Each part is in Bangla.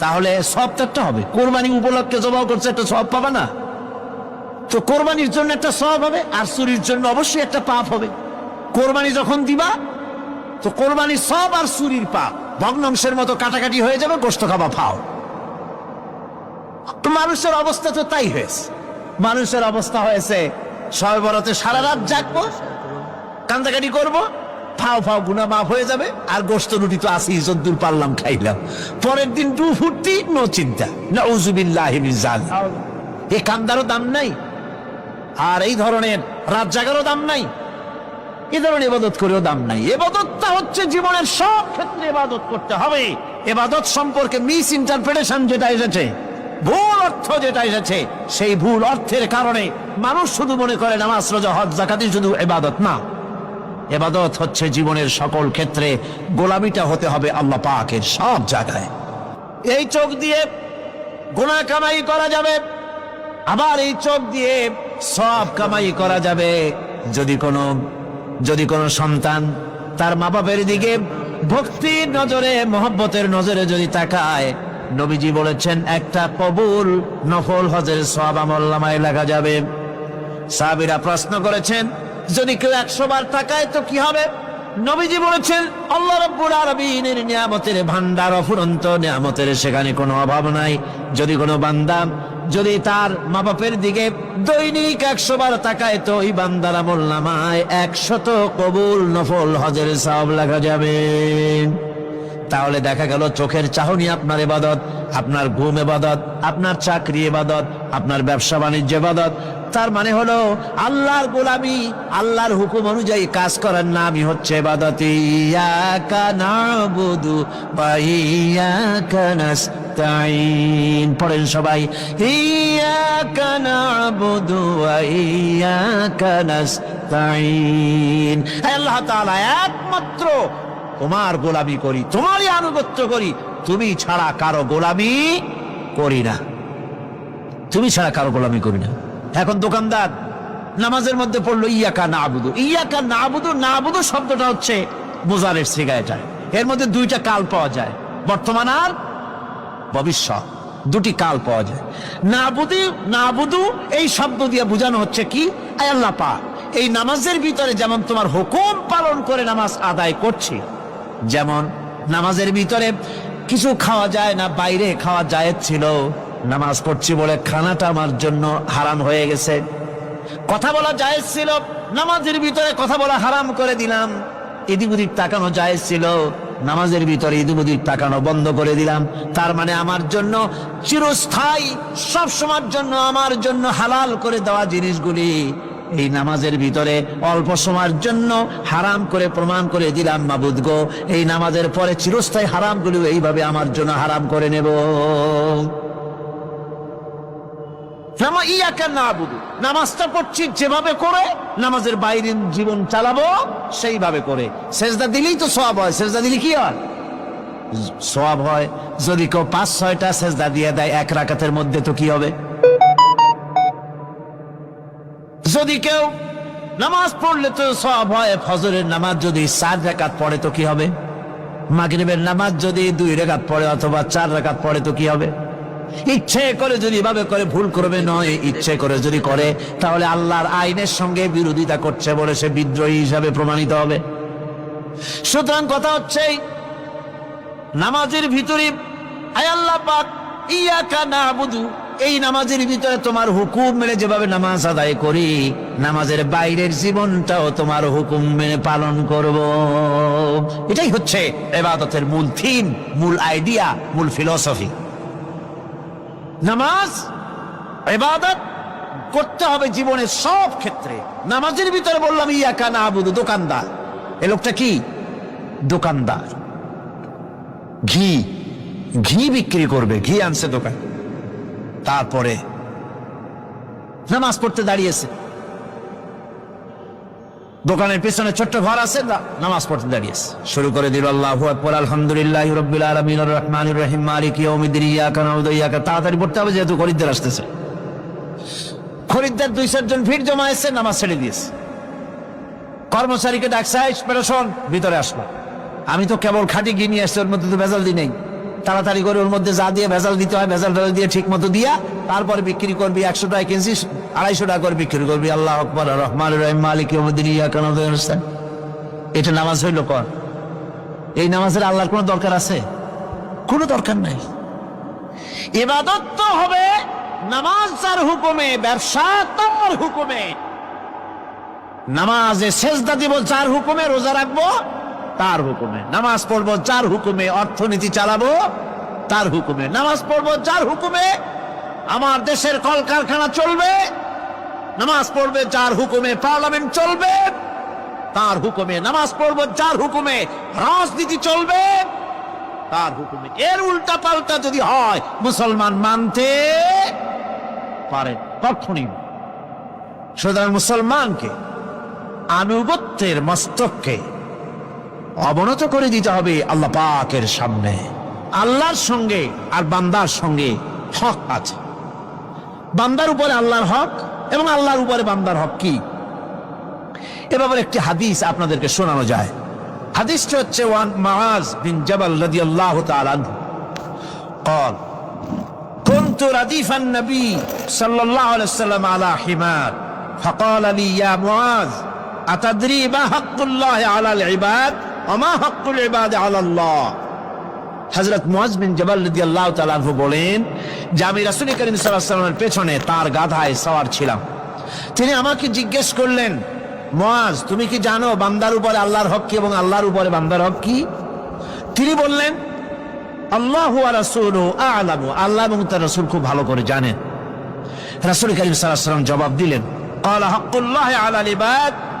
তাহলে সব তো একটা হবে। কোরবানি উপলক্ষে জবাও করছে, একটা সব পাবা না? তো কোরবানির জন্য একটা সব হবে, আর চুরির জন্য অবশ্যই একটা পাপ হবে। কোরবানি যখন দিবা, তো কোরবানি সব আর চুরির পাপ। ভগ্নাংশের মতো কাটাকাটি হয়ে যাবে গোস্ত খাবা ফাও মানুষের অবস্থা তো তাই হয়েছে। মানুষের অবস্থা হয়েছে, সবে বড়তে সারা রাত জাগবো, কান্দাকাটি করব ফাও ফাও গুনা মাফ হয়ে যাবে, আর গোস্ত রুটি তো আসি যদ্দূর পারলাম, খাইলাম। পরের দিন টু ফুর্তি, নো চিন্তা। না উজুবিল্লাহ এ কান্দারও দাম নাই। আর এই ধরনের রাত জাগারও দাম নাই। এ ধরনের এবাদত করেও দাম নাই। এবাদতটা হচ্ছে জীবনের সব ক্ষেত্রে এবাদত করতে হবে। এবাদত সম্পর্কে মিস ইন্টারপ্রিটেশন যেটা এসেছে, ভুল অর্থ যেটা এসেছে, সেই ভুল অর্থের কারণে মানুষ শুধু মনে করে নামাজ, রোজা, হজ জাকাতি শুধু এবাদত না। এবাদত হচ্ছে জীবনের সকল ক্ষেত্রে গোলামিটা হতে হবে আল্লাহ পাকের সব জায়গায়। এই চোখ দিয়ে গুণা কামাই করা যাবে, আবার এই চোখ দিয়ে সব কামাই করা যাবে। যদি কোনো যদি কোনো সন্তান তার মা বাপের দিকে ভক্তির নজরে, মহব্বতের নজরে যদি তাকায়, নবীজি বলেছেন, একটা কবুল নফল হজের সব আমল্লামায় লাগা যাবে। সাহাবিরা প্রশ্ন করেছেন যদি কেউ একশো বার তাকায় তো কি হবে? নবীজি বলেছেন, আল্লাহ রব্বুল আরবিনের নিয়ামতের ভান্ডার, অফুরন্ত নিয়ামতের সেখানে কোনো অভাব নাই। যদি কোনো বান্দা, যদি তার মা বাপের দিকে দৈনিক একশো বার তাকায় তো ওই বান্দার আমল নামায় একশত কবুল নফল হজের সব লেখা যাবে। তাহলে দেখা গেল চোখের চাহনি আপনার এবাদত আপনার ঘুম এবাদত আপনার চাকরি এবাদত আপনার ব্যবসা বাণিজ্য এবাদত তার মানে হলো, আল্লাহর গোলামি, আল্লাহর হুকুম অনুযায়ী কাজ করার নামই হচ্ছে পড়েন সবাই আল্লাহ একমাত্র তোমার গোলামি করি, তোমারই আনুগত্য করি, তুমি ছাড়া কারও গোলামি করি না। তুমি ছাড়া কারও গোলামি করি না। এখন দোকানদার, নামাজের মধ্যে পড়ল, ইয়াকা না আবুদু ইয়াকা না আবুদু না আবুদু শব্দটা হচ্ছে মোজারের সিগা এর মধ্যে দুইটা কাল পাওয়া যায়, বর্তমান আর ভবিষ্যৎ। দুটি কাল পাওয়া যায়। না বুধু না বুধু এই শব্দ দিয়ে বোঝানো হচ্ছে কি? আল্লাহ পাক, এই নামাজের ভিতরে যেমন তোমার হুকুম পালন করে নামাজ আদায় করছি, যেমন নামাজের ভিতরে কিছু খাওয়া যায় না, বাইরে খাওয়া যায় ছিল নামাজ পড়ছি বলে খানাটা আমার জন্য হারাম হয়ে গেছে। কথা বলা জায়েজ ছিল, নামাজের ভিতরে কথা বলা হারাম করে দিলাম। এদিক ওদিক তাকানো জায়েজ ছিল, নামাজের ভিতরে এদিক ওদিক তাকানো বন্ধ করে দিলাম। তার মানে আমার জন্য চিরস্থায়ী সব সময়ের জন্য, আমার জন্য হালাল করে দেওয়া জিনিসগুলি এই নামাজের ভিতরে অল্প সময়ের জন্য হারাম করে প্রমাণ করে দিলাম, মাবুদ গো। এই নামাজের পরে চিরস্থায়ী হারামগুলিও এইভাবে আমার জন্য হারাম করে নেব। নামা ইয়াকা না বুধু নামাজটা পড়ছি যেভাবে করে, নামাজের বাইরের জীবন চালাবো সেইভাবে করে। সেজদা দিলেই তো সব হয়, সেজদা দিলে কি হয়? সব হয়, যদি কেউ পাঁচ, ছয়টা সেজদা দিয়ে দেয়, এক রাকাতের মধ্যে তো কি হবে? যদি কেউ নামাজ পড়লে তো সব হয়, ফজরের নামাজ যদি চার রেখাত পড়ে তো কি হবে? মাগরিবের নামাজ যদি দুই রেখাত পড়ে অথবা চার রেখাত পড়ে তো কি হবে? ইচ্ছে করে যদি এভাবে করে ভুল করবে, নয়, ইচ্ছে করে যদি করে, তাহলে আল্লাহর আইনের সঙ্গে বিরোধিতা করছে বলে সে বিদ্রোহী হিসাবে প্রমাণিত হবে। সুতরাং কথা হচ্ছে নামাজের ভিতরে আল্লাহ পাক, ইয়াকা না বুধু এই নামাজের ভিতরে তোমার হুকুম মেনে যেভাবে নামাজ আদায় করি, নামাজের বাইরের জীবনটাও তোমার হুকুম মেনে পালন করব। এটাই হচ্ছে এবাদতের মূল থিম মূল আইডিয়া মূল ফিলসফি নামাজ এবাদত করতে হবে জীবনের সব ক্ষেত্রে। নামাজের ভিতরে বললাম, ইয়াকা না আবুদু দোকানদার। এ লোকটা কি? দোকানদার। ঘি ঘি বিক্রি করবে, ঘি আনছে দোকান। তারপরে নামাজ পড়তে দাঁড়িয়েছে। দোকানের পিছনে ছোট্ট ঘর আছে নামাজ পড়তে দাঁড়িয়েছে। শুরু করে দিল আল্লাহু আকবার, আলহামদুলিল্লাহ রাব্বিল আলামিন আর রহমানির রহিম, মালিক ইয়াউমিদ্দিন, ইয়াকা নাউদু ইয়াকা তাড়াতাড়ি পড়তে হবে, যেহেতু খরিদ্দার আসতেছে। খরিদ্দার দুই চারজন ভিড় জমা এসে নামাজ ছেড়ে দিয়েছে। কর্মচারীকে ডাকছে বেরো শোন ভিতরে আসলো আমি তো কেবল খাটি গিয়ে নিয়ে আসছি ওর মধ্যে তো ভেজাল দিই নেই। তাড়াতাড়ি করে ওর মধ্যে যা দিয়ে ভেজাল দিতে হয়, ভেজাল ভেজাল দিয়ে ঠিক মতো দিয়া তারপরে বিক্রি করবি একশো টাকা কিনছিস আড়াইশো টাকা করে বিক্রি করবি। আল্লাহ আকবর রহমান রহিম, মালিক। এটা নামাজ হইল কর। এই নামাজের আল্লাহর কোনো দরকার আছে? কোনো দরকার নাই। ইবাদত তো হবে নামাজ যার হুকুমে, ব্যবসা তার হুকুমে। নামাজে দিব, যার হুকুমে রোজা রাখব তার হুকুমে। নামাজ পড়ব, যার হুকুমে অর্থনীতি চালাবো, তার হুকুমে। নামাজ পড়ব, যার হুকুমে আমার দেশের কলকারখানা চলবে, নামাজ পড়বে, যার হুকুমে পার্লামেন্ট চলবে, তার হুকুমে নামাজ পড়ব, যার হুকুমে রাজনীতি চলবে, তার হুকুমে। এর উল্টা পাল্টা যদি হয়, মুসলমান মানতে পারে কখনই। সুতরাং মুসলমানকে, আনুগত্যের মস্তককে অবনত করে দিতে হবে আল্লাহ পাকের সামনে আল্লাহর সঙ্গে আর বান্দার সঙ্গে হক আছে বান্দার উপরে আল্লাহর হক এবং আল্লাহর উপরে বান্দার হক কি এ ব্যাপারে একটি হাদিস আপনাদেরকে শোনানো যায় হাদিসটা হচ্ছে ওয়ান মাআজ বিন জাবাল রাদিয়াল্লাহু তাআলা আনহু قال كنت رديف النبي صلى الله عليه وسلم على حمار فقال لي يا معاذ أتدري ما حق الله على العباد আল্লাহ বলেন, যে আমি পেছনে তার গাধায় সওয়ার ছিলাম। তিনি আমাকে জিজ্ঞেস করলেন মোয়াজ তুমি কি জানো বান্দার উপরে আল্লাহর হক কি এবং আল্লাহর উপরে বান্দার হক কি? তিনি বললেন, আল্লাহ রাসুল আলামু। আল্লাহ এবং তার রসুল খুব ভালো করে জানেন। রাসুল করিম সাল্লাম জবাব দিলেন আল্লাহ হকুল্লাহ আল্লাহ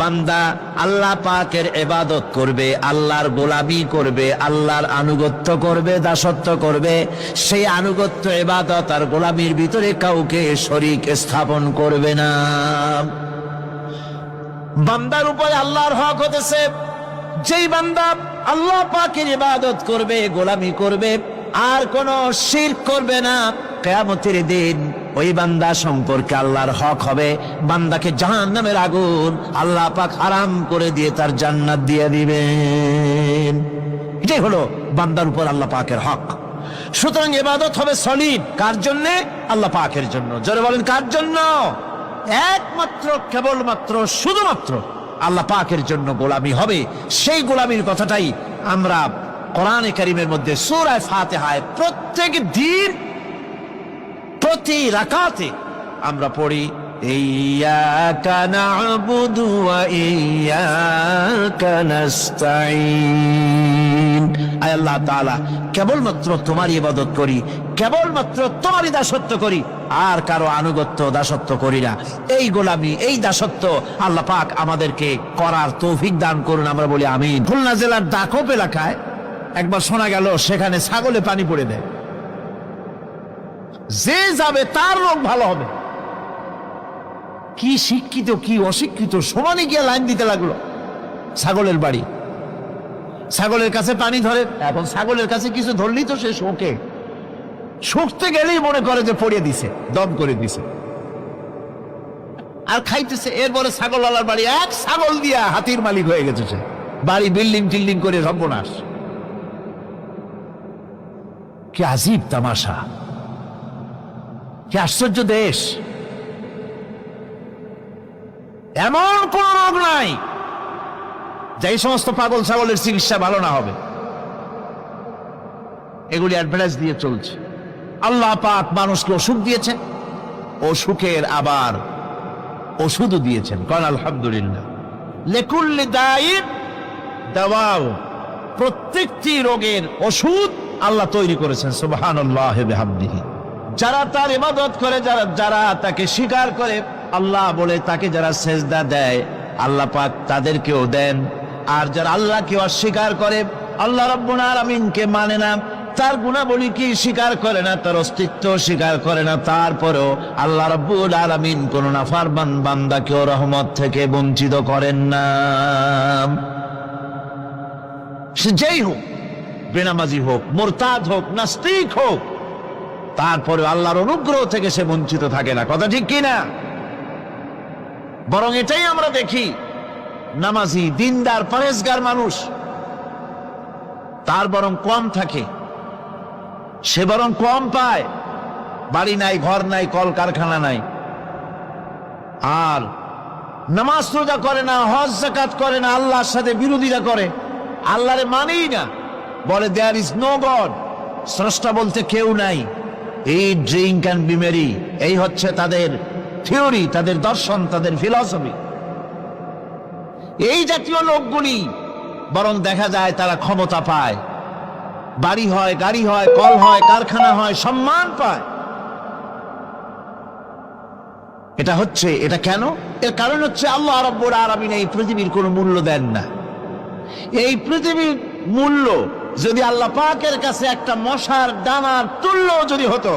বান্দা আল্লাহ পাকের এবাদত করবে, আল্লাহর গোলামি করবে, আল্লাহর আনুগত্য করবে, দাসত্ব করবে, সেই আনুগত্য, এবাদত আর গোলামির ভিতরে কাউকে শরিক স্থাপন করবে না। বান্দার উপরে আল্লাহর হক হতেছে। যেই বান্দা আল্লাহ পাকের ইবাদত করবে, গোলামি করবে, আর কোন শির করবে না, কেয়ামতের দিন ওই বান্দা সম্পর্কে আল্লাহর হক হবে। বান্দাকে জাহান নামের আগুন আল্লাহ পাক হারাম করে দিয়ে তার জান্নাত দিয়ে দিবেন। এটাই হলো বান্দার উপর আল্লাহ পাকের হক। সুতরাং এবাদত হবে সলিড কার জন্যে? আল্লাহ পাকের জন্য। জোরে বলেন, কার জন্য? একমাত্র, কেবলমাত্র, শুধুমাত্র আল্লাহ পাকের জন্য গোলামি হবে। সেই গোলামির কথাটাই আমরা কোরআনে কারিমের মধ্যে সূরায়ে ফাতিহায় প্রত্যেক দিন প্রতি রাকাতে। আমরা পড়ি আল্লাহ তাআলা, কেবলমাত্র তোমার ইবাদত করি, কেবলমাত্র তোমারই দাসত্ব করি, আর কারও আনুগত্য দাসত্ব করি না। এই গোলামি, এই দাসত্ব আল্লাহ পাক আমাদেরকে করার তৌফিক দান করুন, আমরা বলি আমিন। খুলনা জেলার দাকপ এলাকায় একবার শোনা গেল, সেখানে ছাগলে পানি পড়ে দেয়। যে যাবে তার রোগ ভালো হবে। কি শিক্ষিত, কি অশিক্ষিত সমানে গিয়ে লাইন দিতে লাগল। ছাগলের বাড়ি। ছাগলের কাছে পানি ধরে। এখন ছাগলের কাছে কিছু ধরলেই তো সে শোকে। শুকতে গেলেই মনে করে যে পড়িয়ে দিছে, দম করে দিছে। আর খাইতেছে, এরপরে ছাগলওয়ালার বাড়ি, এক ছাগল দিয়া হাতির মালিক হয়ে গেছে সে। বাড়ি বিল্ডিং টিল্ডিং করে সর্বনাশ। কি আজিব তামাশা। কি আশ্চর্য দেশ। এমন কোন রোগ নাই যে সমস্ত পাগল ছাগলের চিকিৎসা ভালো না হবে। এগুলি অ্যাডভার্টাইজ দিয়ে চলছে। আল্লাহ পাক মানুষকে অসুখ দিয়েছেন অসুখের আবার ওষুধও দিয়েছেন। কন আলহামদুলিল্লাহ। লেকুল্লি দায়ের দাওয়াও, প্রত্যেকটি রোগের ওষুধ আল্লাহ তৈরি করেছেন। সুবহানাল্লাহি বিহামদিহি। যারা তার ইবাদত করে, যারা যারা তাকে স্বীকার করে, আল্লাহ বলে তাকে যারা সেজদা দেয়, আল্লাহ পাক তাদেরকেও দেন। আর যারা আল্লাহকে অস্বীকার করে, আল্লাহ রব্বুল আলামিনকে মানে না, তার গুণাবলী কি স্বীকার করে না, তার অস্তিত্ব স্বীকার করে না, তারপরেও আল্লাহ রব্বুল আলামিন কোন নাফারমান বান্দাকেও রহমত থেকে বঞ্চিত করেন না। সে যেই হোক, বেনামাজি হোক, মোরতাদ হোক, নাস্তিক হোক তারপরে আল্লাহর অনুগ্রহ থেকে সে বঞ্চিত থাকে না। কথা ঠিক কিনা? বরং এটাই আমরা দেখি, নামাজি, দিনদার, পরেজগার মানুষ, তার বরং কম থাকে। সে বরং কম পায়। বাড়ি নাই, ঘর নাই, কলকারখানা নাই। আর নামাজ রোজা করে না, হজ জাকাত করে না, আল্লাহর সাথে বিরোধিতা করে। আল্লাহরে মানেই না। বলে দেয়ার ইজ নো গড স্রষ্টা বলতে কেউ নাই। এই ড্রিঙ্ক অ্যান্ড বিমেরি এই হচ্ছে তাদের থিওরি, তাদের দর্শন, তাদের ফিলসফি। এই জাতীয় লোকগুলি, বরং দেখা যায় তারা ক্ষমতা পায়। বাড়ি হয়, গাড়ি হয়, কল হয়, কারখানা হয়, সম্মান পায়। এটা হচ্ছে, এটা কেন? এর কারণ হচ্ছে আল্লাহ রব্বুর আরামিন এই পৃথিবীর কোনো মূল্য দেন না। এই পৃথিবীর মূল্য যদি আল্লাহ পাকের কাছে একটা মশার ডানার তুল্য যদি হতো,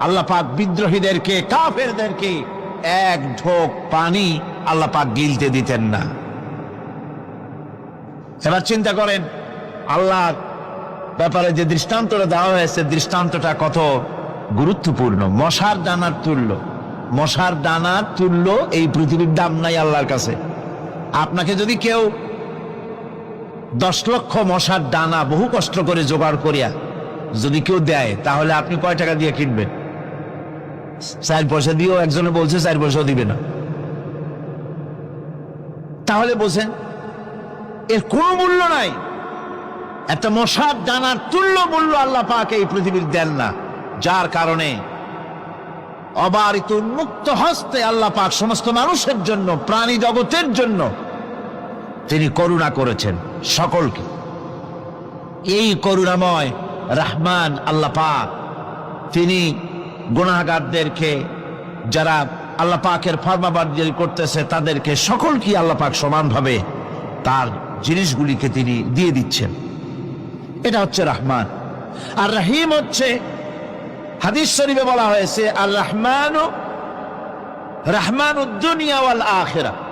আল্লাহ পাক বিদ্রোহীদেরকে, কাফেরদেরকে এক ঢোক পানি আল্লাহ পাক গিলতে দিতেন না। এবার চিন্তা করেন, আল্লাহর ব্যাপারে যে দৃষ্টান্তটা দেওয়া হয়েছে, দৃষ্টান্তটা কত গুরুত্বপূর্ণ? মশার ডানার তুল্য। মশার ডানার তুল্য এই পৃথিবীর দাম নাই আল্লাহর কাছে। আপনাকে যদি কেউ দশ লক্ষ মশার ডানা বহু কষ্ট করে জোগাড় করিয়া যদি কেউ দেয়, তাহলে আপনি কয় টাকা দিয়ে কিনবেন? চার পয়সা দিয়েও একজনে বলছে, চার পয়সাও দিবে না। তাহলে বোঝেন, এর কোনো মূল্য নাই। একটা মশার ডানার তুল্য মূল্য আল্লাহ পাকে এই পৃথিবীর দেন না। যার কারণে অবারিত উন্মুক্ত হস্তে আল্লাহ পাক সমস্ত মানুষের জন্য, প্রাণী জগতের জন্য তিনি করুণা করেছেন সকলকে। এই করুণাময় রহমান আল্লাহ পাক, তিনি গুণাগারদেরকে যারা আল্লাহ পাকের ফরমাবাদি করতেছে, তাদেরকে সকলকে আল্লাহ পাক সমানভাবে তার জিনিসগুলিকে তিনি দিয়ে দিচ্ছেন। এটা হচ্ছে রহমান। আর রহিম হচ্ছে, হাদিস শরীফে বলা হয়েছে, আর রহমান রহমান দুনিয়া ওয়াল আখেরা।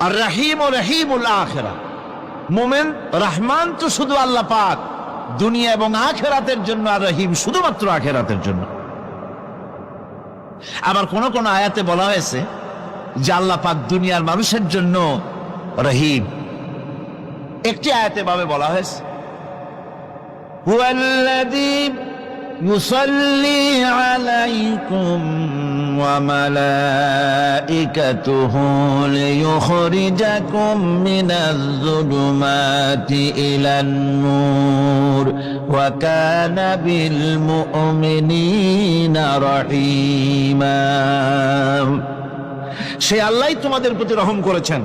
আর রাহিম ও রাহিমুল আখেরা। মোমেন, রহমান তো শুধু আল্লাহ পাক। দুনিয়া এবং আখেরাতের জন্য আর রাহিম শুধুমাত্র আখেরাতের জন্য। আবার কোন কোন আয়াতে বলা হয়েছে যে আল্লাহ পাক দুনিয়ার মানুষের জন্য রহিম। একটি আয়াতে ভাবে বলা হয়েছে। يصلي عليكم وملائكته ليخرجكم من الظلمات إلى النور وكان بالمؤمنين رحيما সে আল্লাহ তোমাদের প্রতি রহম করেছেন